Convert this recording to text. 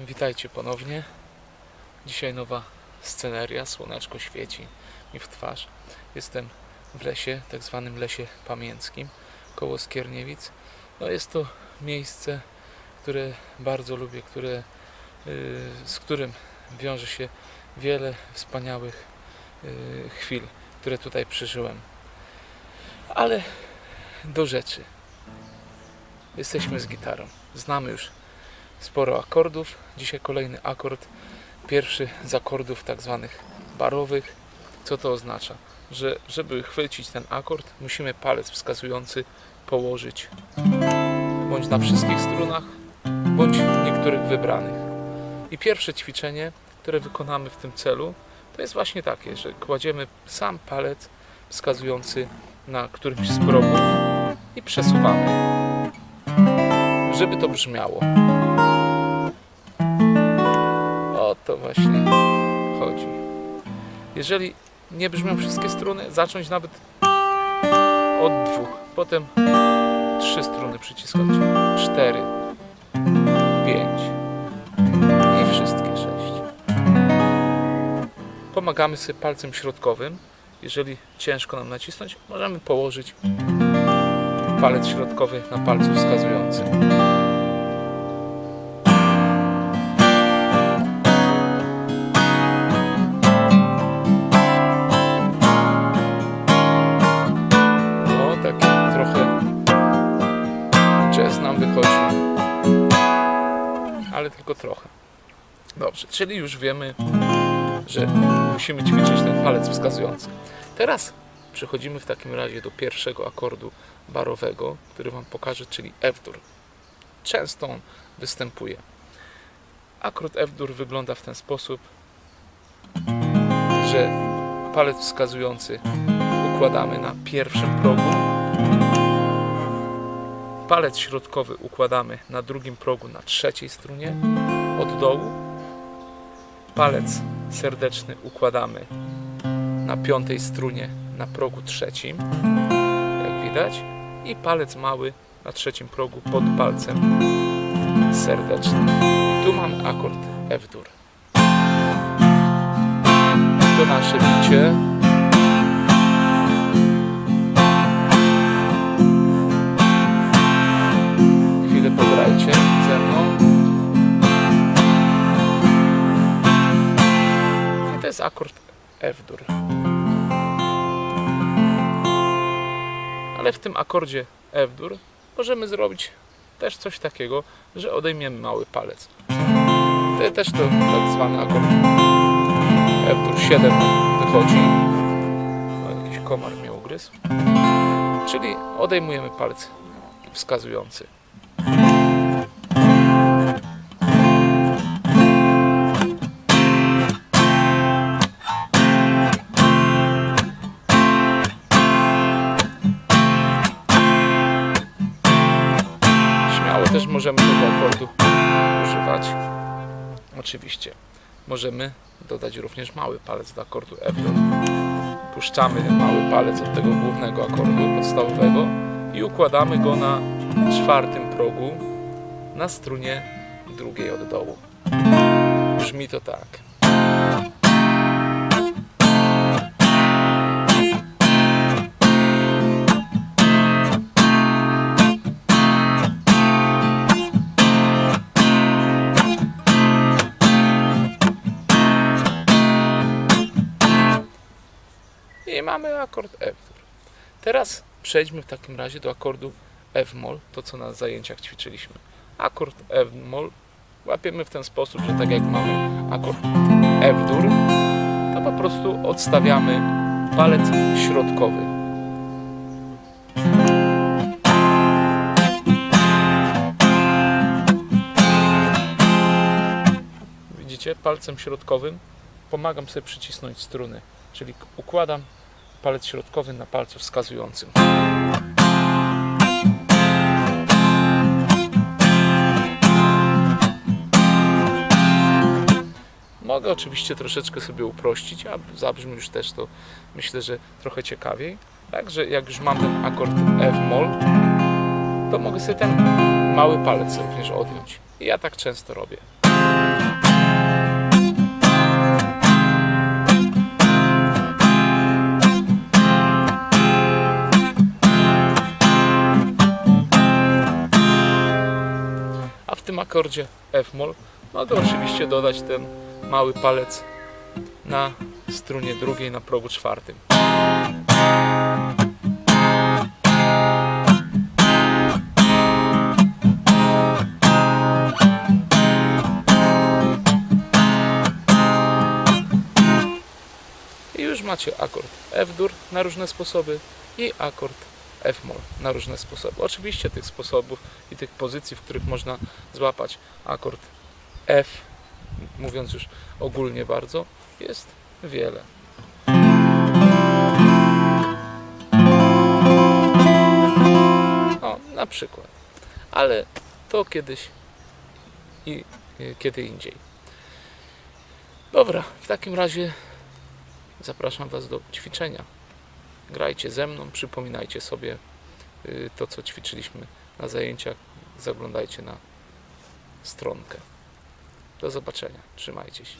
Witajcie ponownie. Dzisiaj nowa sceneria, słoneczko świeci mi w twarz. Jestem w lesie, tak zwanym lesie pamięckim, koło Skierniewic. No jest to miejsce, które bardzo lubię, które, y, z którym wiąże się wiele wspaniałych y, chwil, które tutaj przeżyłem. Ale do rzeczy. Jesteśmy z gitarą. Znamy już sporo akordów. Dzisiaj kolejny akord, pierwszy z akordów tak zwanych barowych. Co to oznacza? Że żeby chwycić ten akord, musimy palec wskazujący położyć bądź na wszystkich strunach, bądź niektórych wybranych. I pierwsze ćwiczenie, które wykonamy w tym celu, to jest właśnie takie, że kładziemy sam palec wskazujący na którymś z progów i przesuwamy, żeby to brzmiało. To właśnie chodzi. Jeżeli nie brzmią wszystkie struny, zacząć nawet od dwóch, potem trzy struny przyciskać, cztery, pięć i wszystkie sześć. Pomagamy sobie palcem środkowym. Jeżeli ciężko nam nacisnąć, możemy położyć palec środkowy na palcu wskazującym. Ale tylko trochę. Dobrze, czyli już wiemy, że musimy ćwiczyć ten palec wskazujący. Teraz przechodzimy w takim razie do pierwszego akordu barowego, który Wam pokażę, czyli F-dur. Często on występuje. Akord F-dur wygląda w ten sposób, że palec wskazujący układamy na pierwszym progu, palec środkowy układamy na drugim progu na trzeciej strunie od dołu, palec serdeczny układamy na piątej strunie na progu trzecim, jak widać, i palec mały na trzecim progu pod palcem serdecznym. Tu mamy akord F-dur. To nasze bicie. Jest akord F-dur. Ale w tym akordzie F-dur możemy zrobić też coś takiego, że odejmiemy mały palec. To też to tak zwany akord F-dur 7 wychodzi. O, jakiś komar mnie ugryzł. Czyli odejmujemy palec wskazujący. Możemy tego akordu używać. Oczywiście możemy dodać również mały palec do akordu F. Puszczamy ten mały palec od tego głównego akordu podstawowego i układamy go na czwartym progu na strunie drugiej od dołu. Brzmi to tak. Mamy akord F. Teraz przejdźmy w takim razie do akordu F-moll, to co na zajęciach ćwiczyliśmy. Akord F-moll łapiemy w ten sposób, że tak jak mamy akord F-dur, to po prostu odstawiamy palec środkowy. Widzicie, palcem środkowym pomagam sobie przycisnąć struny, czyli układam palec środkowy na palcu wskazującym. Mogę oczywiście troszeczkę sobie uprościć, a zabrzmi już też to myślę, że trochę ciekawiej. Także jak już mam ten akord F-moll, to mogę sobie ten mały palec również odjąć. I ja tak często robię. Akordzie F-moll mogę oczywiście dodać ten mały palec na strunie drugiej na progu czwartym. I już macie akord F-dur na różne sposoby i akord F-moll na różne sposoby. Oczywiście tych sposobów i tych pozycji, w których można złapać akord F, mówiąc już ogólnie bardzo, jest wiele. O, na przykład. Ale to kiedyś i kiedy indziej. Dobra, w takim razie zapraszam Was do ćwiczenia. Grajcie ze mną, przypominajcie sobie y, to, co ćwiczyliśmy na zajęciach. Zaglądajcie na stronkę. Do zobaczenia. Trzymajcie się.